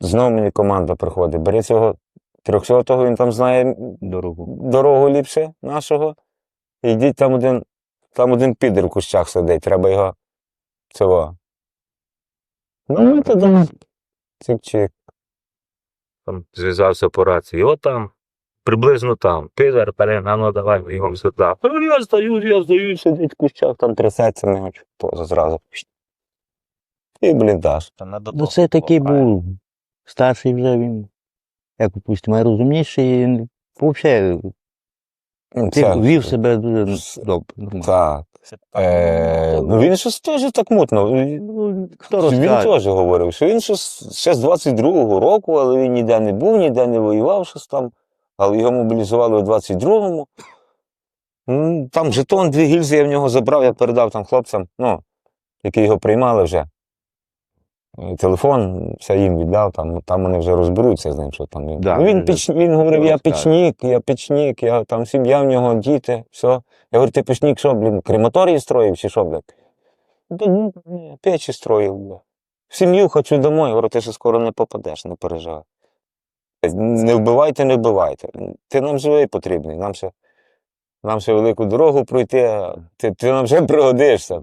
знову мені команда приходить. Бери цього 300-го, він там знає Дорогу. дорогу ліпше нашого. І йдіть там один, там один підер в кущах сидить, треба його цього. Ну, ми тоді чик-чик. Там зв'язався по рації. От там, приблизно там. Підер, перен, а ну давай бігом сюди. Ну, Я здаю, я здаю, сидить в кущах, там трясеться, не хочу поза зразу. І бліндаж. Ну, це такий був старший вже він, як допустимо, найрозумніший. він Взагалі, Ну, це- вів себе дуже добре. Так. Е, ну він щось теж так мутно. Ну, Хто Він теж говорив, що він щось ще з 22-го року, але він ніде не був, ніде не воював щось там, але його мобілізували у 22-му. Там жетон, дві гільзи я в нього забрав, я передав там хлопцям, ну, які його приймали вже. Телефон все їм віддав, там, там вони вже розберуться з ним, що там він. Да, ну, він, піч, він говорив, я пічник, я пічник, я там сім'я в нього, діти, все. Я говорю, ти пічник, що, блін, крематорії строїв чи що, блядь? Да, ну, печі строїв, бля. В сім'ю хочу домой, говорю, ти ще скоро не попадеш, не переживай. Не вбивайте, не вбивайте. Ти нам живий потрібний, нам ще, нам ще велику дорогу пройти, ти, ти нам ще пригодишся.